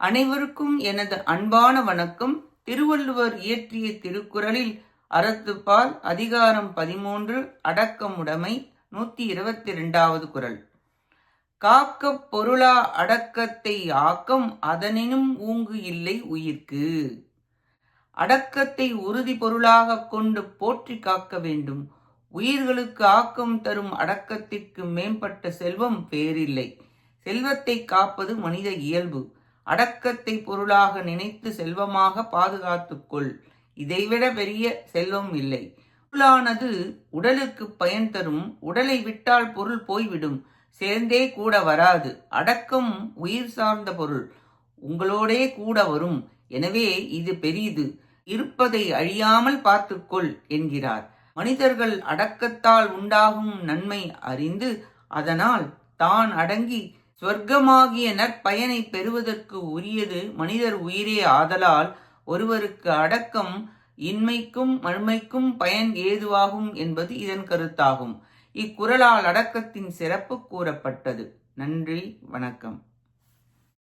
அனைவருக்கும் எனது அன்பான வணக்கம். திருவள்ளுவர் இயற்றிய திருக்குறளில் அறத்துப்பால் அதிகாரம் பதிமூன்று அடக்கமுடைமை நூத்தி இருபத்தி இரண்டாவது குரல் காக்கப் பொருளா அடக்கத்தை ஆக்கம் அதனினும் ஊங்கு இல்லை உயிர்க்கு. அடக்கத்தை உறுதி பொருளாகக் கொண்டு போற்றி காக்க வேண்டும். உயிர்களுக்கு ஆக்கம் தரும் அடக்கத்திற்கு மேம்பட்ட செல்வம் பேரில்லை செல்வத்தை காப்பது மனித இயல்பு. அடக்கத்தை பொருளாக நினைத்து செல்வமாக பாதுகாத்துக்கொள். இதைவிட பெரிய செல்வம் இல்லை. பொருளானது உடலுக்கு பயன் தரும் உடலை விட்டால் பொருள் போய்விடும் சேர்ந்தே கூட வராது. அடக்கம் உயிர் சார்ந்த பொருள் உங்களோடே கூட வரும். எனவே இது பெரியது இருப்பதை அழியாமல் பார்த்துக்கொள் என்கிறார். மனிதர்கள் அடக்கத்தால் உண்டாகும் நன்மை அறிந்து அதனால் தான் அடங்கி சொர்க்கமாகிய நற்பயனை பெறுவதற்கு உரியது மனிதர் உயிரே ஆதலால் ஒருவருக்கு அடக்கம் இன்மைக்கும் மறுமைக்கும் பயன் ஏதுவாகும் என்பது இதன் கருத்தாகும். இக்குறளால் அடக்கத்தின் சிறப்பு கூறப்பட்டது. நன்றி வணக்கம்.